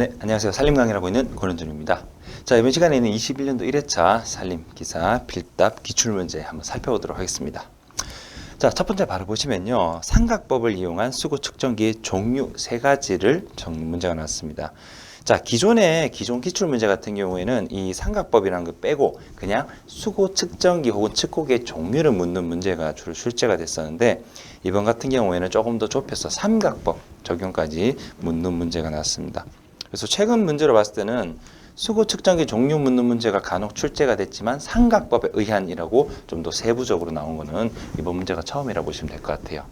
네, 안녕하세요. 살림 강의를 하고 있는 권은준입니다. 자, 이번 시간에는 21년도 1회차 살림 기사 필답 기출 문제 한번 살펴보도록 하겠습니다. 자, 첫 번째 바로 보시면요. 삼각법을 이용한 수고 측정기의 종류 세 가지를 정 문제가 나왔습니다. 자, 기존의 기존 기출 문제 같은 경우에는 이 삼각법이라는 거 빼고 그냥 수고 측정기 혹은 측고기의 종류를 묻는 문제가 주로 출제가 됐었는데 이번 같은 경우에는 조금 더 좁혀서 삼각법 적용까지 묻는 문제가 나왔습니다. 그래서 최근 문제로 봤을 때는 수고 측정기 종류 묻는 문제가 간혹 출제가 됐지만 삼각법에 의한이라고 좀 더 세부적으로 나온 거는 이번 문제가 처음이라 고 보시면 될 것 같아요.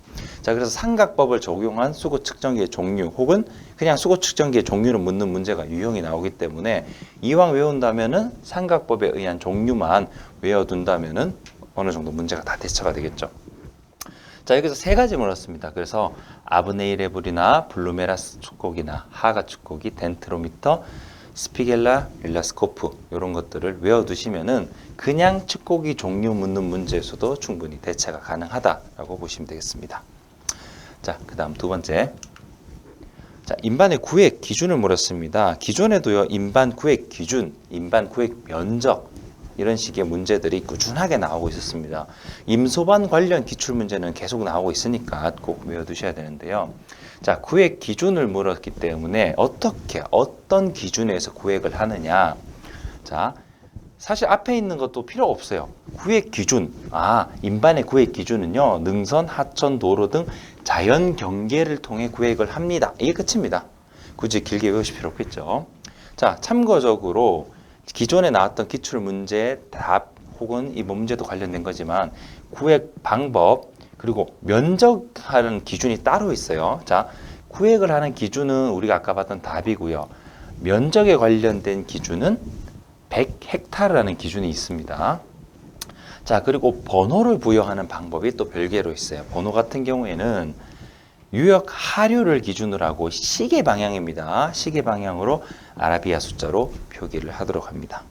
자, 그래서 삼각법을 적용한 수고 측정기의 종류 혹은 그냥 수고 측정기의 종류를 묻는 문제가 유형이 나오기 때문에 이왕 외운다면은 삼각법에 의한 종류만 외워둔다면은 어느 정도 문제가 다 대처가 되겠죠. 자 여기서 세 가지 물었습니다. 그래서 아브네이레블이나 블루메라스 축곡이나 하가 축곡이 덴트로미터, 스피겔라, 릴라스코프 이런 것들을 외워두시면은 그냥 축곡이 종류 묻는 문제에서도 충분히 대체가 가능하다라고 보시면 되겠습니다. 자, 그 다음 두 번째. 자, 인반의 구획 기준을 물었습니다. 기존에도요, 인반 구획 기준, 인반 구획 면적, 이런 식의 문제들이 꾸준하게 나오고 있었습니다. 임소반 관련 기출 문제는 계속 나오고 있으니까 꼭 외워두셔야 되는데요. 자, 구획 기준을 물었기 때문에 어떻게 어떤 기준에서 구획을 하느냐? 자, 사실 앞에 있는 것도 필요 없어요. 구획 기준. 아, 인반의 구획 기준은요. 능선, 하천, 도로 등 자연 경계를 통해 구획을 합니다. 이게 끝입니다. 굳이 길게 외우실 필요 없겠죠. 자, 참고적으로 기존에 나왔던 기출 문제 답 혹은 이 문제도 관련된 거지만 구획 방법 그리고 면적하는 기준이 따로 있어요. 자, 구획을 하는 기준은 우리가 아까 봤던 답이고요. 면적에 관련된 기준은 100헥타르라는 기준이 있습니다. 자, 그리고 번호를 부여하는 방법이 또 별개로 있어요. 번호 같은 경우에는 유역 하류를 기준으로 하고 시계 방향입니다. 시계 방향으로 아라비아 숫자로 표기를 하도록 합니다.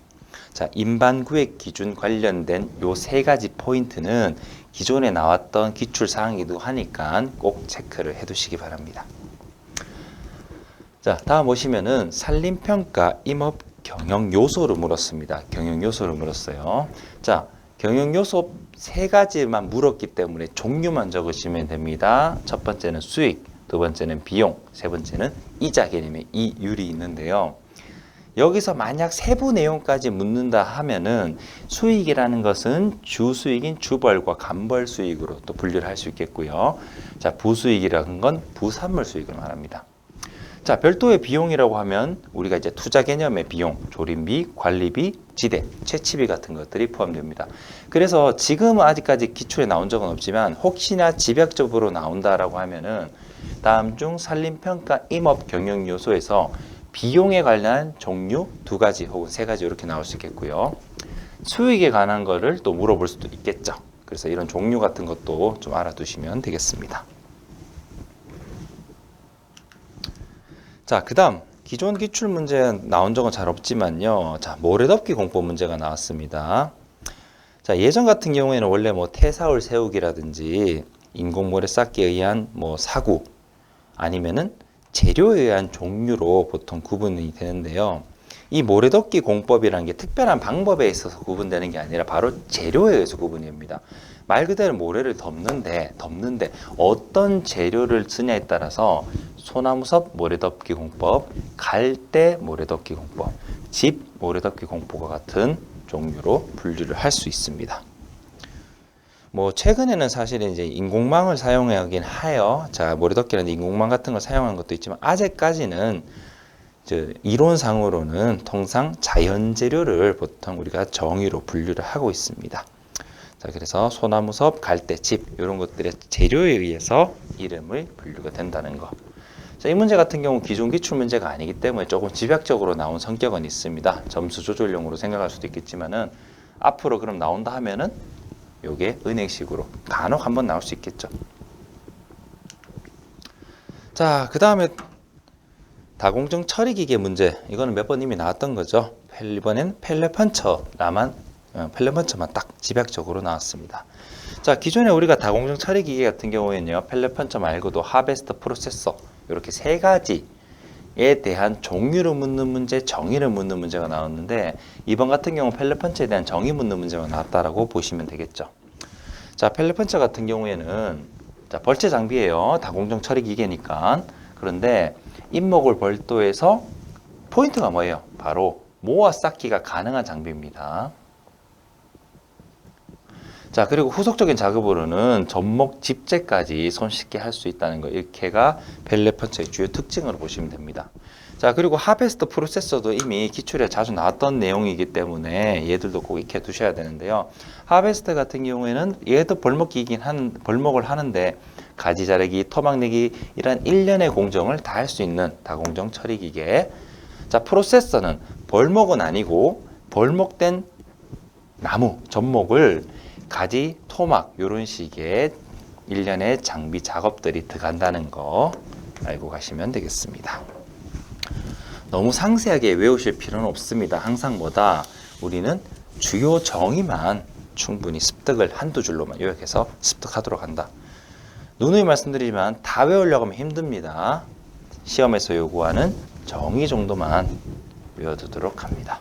자, 인반 구획 기준 관련된 요 세 가지 포인트는 기존에 나왔던 기출 사항이기도 하니까 꼭 체크를 해 두시기 바랍니다. 자, 다음 보시면은 산림평가 임업 경영 요소를 물었습니다. 경영 요소를 물었어요. 자, 경영 요소 세 가지만 물었기 때문에 종류만 적으시면 됩니다. 첫 번째는 수익, 두 번째는 비용, 세 번째는 이자 개념의 이율이 있는데요. 여기서 만약 세부 내용까지 묻는다 하면은 수익이라는 것은 주수익인 주벌과 간벌 수익으로 또 분류를 할 수 있겠고요. 자, 부수익이라는 건 부산물 수익을 말합니다. 자, 별도의 비용이라고 하면 우리가 이제 투자 개념의 비용, 조림비, 관리비, 지대, 채취비 같은 것들이 포함됩니다. 그래서 지금은 아직까지 기출에 나온 적은 없지만 혹시나 집약적으로 나온다라고 하면은 다음 중 산림평가 임업 경영 요소에서 비용에 관한 종류 두 가지 혹은 세 가지 이렇게 나올 수 있겠고요. 수익에 관한 거를 또 물어볼 수도 있겠죠. 그래서 이런 종류 같은 것도 좀 알아두시면 되겠습니다. 자, 그 다음 기존 기출 문제 나온 적은 잘 없지만요. 자, 모래덮기 공법 문제가 나왔습니다. 자, 예전 같은 경우에는 원래 뭐 태사울 세우기라든지 인공모래 쌓기에 의한 뭐 사구 아니면은 재료에 의한 종류로 보통 구분이 되는데요. 이 모래덮기 공법이라는 게 특별한 방법에 있어서 구분되는 게 아니라 바로 재료에 의해서 구분이 됩니다. 말 그대로 모래를 덮는데 덮는데 어떤 재료를 쓰냐에 따라서 소나무섭 모래덮기 공법, 갈대 모래덮기 공법, 집 모래덮기 공법과 같은 종류로 분류를 할 수 있습니다. 뭐 최근에는 사실 이제 인공망을 사용하긴 하여 자 모래덮기라는 인공망 같은 걸 사용하는 것도 있지만 아직까지는 이론상으로는 통상 자연 재료를 보통 우리가 정의로 분류를 하고 있습니다. 자 그래서 소나무 섭, 갈대집 이런 것들의 재료에 의해서 이름을 분류가 된다는 거. 자, 이 문제 같은 경우 기존 기출 문제가 아니기 때문에 조금 집약적으로 나온 성격은 있습니다. 점수 조절용으로 생각할 수도 있겠지만은 앞으로 그럼 나온다 하면은 요게 은행식으로 간혹 한번 나올 수 있겠죠. 자, 그 다음에 다공정 처리 기계 문제. 이거는 몇 번 이미 나왔던 거죠. 이번엔 펠레펀처라만 어, 펠레펀처만 딱 집약적으로 나왔습니다. 자, 기존에 우리가 다공정 처리 기계 같은 경우에는요. 펠레펀처 말고도 하베스트 프로세서 이렇게 세 가지 에 대한 종류를 묻는 문제, 정의를 묻는 문제가 나왔는데 이번 같은 경우 펠레펀치에 대한 정의 묻는 문제가 나왔다라고 보시면 되겠죠. 자, 펠레펀치 같은 경우에는 자, 벌채 장비예요. 다공정 처리 기계니까. 그런데 입목을 벌도에서 포인트가 뭐예요? 바로 모아 쌓기가 가능한 장비입니다. 자, 그리고 후속적인 작업으로는 접목 집재까지 손쉽게 할 수 있다는 거. 이렇게가 벨레펀치의 주요 특징으로 보시면 됩니다. 자, 그리고 하베스트 프로세서도 이미 기출에 자주 나왔던 내용이기 때문에 얘들도 꼭 익혀 두셔야 되는데요. 하베스트 같은 경우에는 얘도 벌목기이긴 한, 벌목을 하는데 가지 자르기, 토막 내기 이런 일련의 공정을 다 할 수 있는 다공정 처리 기계. 자, 프로세서는 벌목은 아니고 벌목된 나무, 접목을 가지, 토막 이런 식의 일련의 장비 작업들이 들어간다는 거 알고 가시면 되겠습니다. 너무 상세하게 외우실 필요는 없습니다. 항상보다 우리는 주요 정의만 충분히 습득을 한두 줄로만 요약해서 습득하도록 한다. 누누이 말씀드리지만 다 외우려고 하면 힘듭니다. 시험에서 요구하는 정의 정도만 외워두도록 합니다.